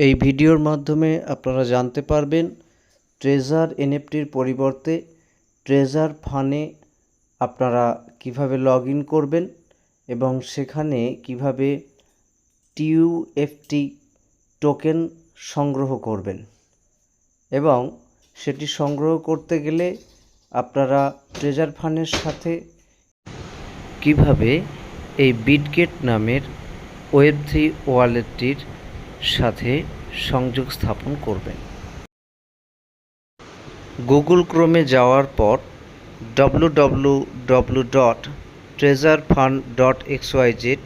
এই ভিডিওর মাধ্যমে আপনারা জানতে পারবেন ট্রেজার এনএফটির পরিবর্তে ট্রেজার ফানে আপনারা কীভাবে লগ করবেন এবং সেখানে কীভাবে টিইউএফটি টোকেন সংগ্রহ করবেন। এবং সেটি সংগ্রহ করতে গেলে আপনারা ট্রেজার ফানের সাথে কীভাবে এই বিটগেট নামের ওয়েব থ্রি ওয়ালেটটির সাথে সংযোগ স্থাপন করবেন। গুগল ক্রোমে যাওয়ার পর W W W dot treasure fund dot X Y Z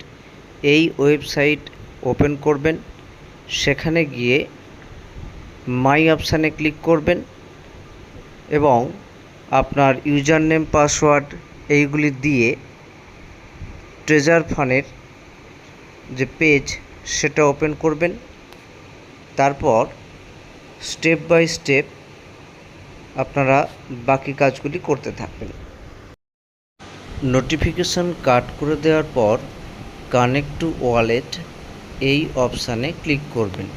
এই ওয়েবসাইট ওপেন করবেন। সেখানে গিয়ে মাই অপশানে ক্লিক করবেন এবং আপনার ইউজার নেম পাসওয়ার্ড এইগুলি দিয়ে ট্রেজার ফানের যে পেজ সেটা ওপেন করবেন। তারপর স্টেপ বাই স্টেপ আপনারা বাকি কাজগুলি করতে থাকবেন। নোটিফিকেশন কাট করে দেওয়ার পর কানেক্ট টু ওয়ালেট এই অপশানে ক্লিক করবেন।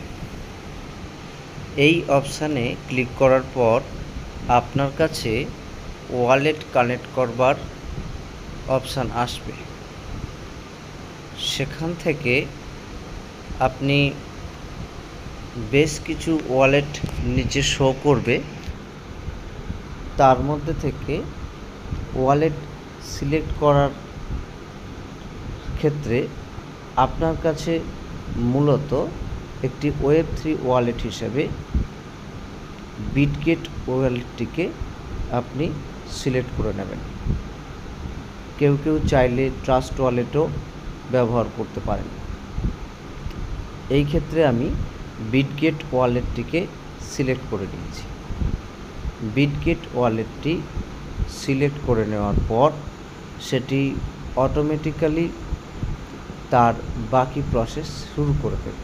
এই অপশানে ক্লিক করার পর আপনার কাছে ওয়ালেট কানেক্ট করবার অপশান আসবে। সেখান থেকে আপনি বেশ কিছু ওয়ালেট নিচে শো করবে। তার মধ্যে থেকে ওয়ালেট সিলেক্ট করার ক্ষেত্রে আপনার কাছে মূলত একটি ওয়েব থ্রি ওয়ালেট হিসেবে বিটগেট ওয়ালেটটিকে আপনি সিলেক্ট করে নেবেন। কেউ কেউ চাইলে ট্রাস্ট ওয়ালেটও ব্যবহার করতে পারেন। এই ক্ষেত্রে আমি বিটগেট ওয়ালেটটিকে সিলেক্ট করে নিয়েছি। বিটগেট ওয়ালেটটি সিলেক্ট করে নেওয়ার পর সেটি অটোমেটিক্যালি তার বাকি প্রসেস শুরু করে দেবে।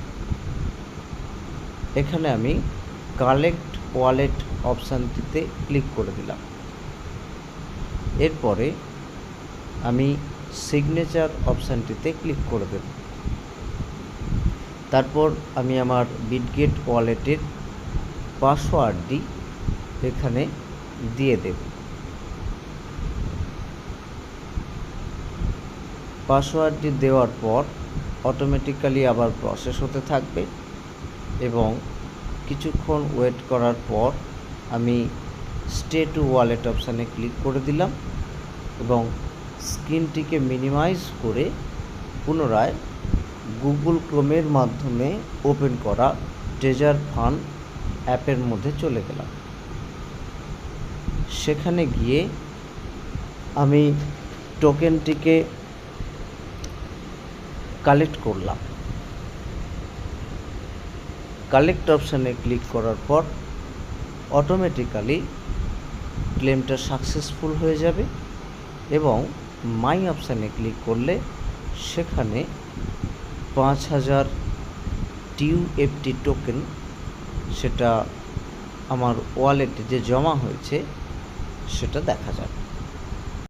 এখানে আমি কালেক্ট ওয়ালেট অপশানটিতে ক্লিক করে দিলাম। এরপরে আমি সিগনেচার অপশানটিতে ক্লিক করে দেব। তারপর আমি আমার বিটগেট ওয়ালেটের পাসওয়ার্ডটি এখানে দিয়ে দেব। পাসওয়ার্ডটি দেওয়ার পর অটোমেটিক্যালি আবার প্রসেস হতে থাকবে এবং কিছুক্ষণ ওয়েট করার পর আমি স্টে টু ওয়ালেট অপশানে ক্লিক করে দিলাম এবং স্ক্রিনটিকে মিনিমাইজ করে পুনরায় গুগল ক্রোমের মাধ্যমে ওপেন করা ট্রেজার ফান অ্যাপের মধ্যে চলে গেলাম। সেখানে গিয়ে আমি টোকেনটিকে কালেক্ট করলাম। কালেক্ট অপশানে ক্লিক করার পর অটোমেটিক্যালি ক্লেমটা সাকসেসফুল হয়ে যাবে এবং মাই অপশানে ক্লিক করলে সেখানে পাঁচ হাজার টিউএফটি টোকেন সেটা আমার ওয়ালেটে যে জমা হয়েছে সেটা দেখা যাবে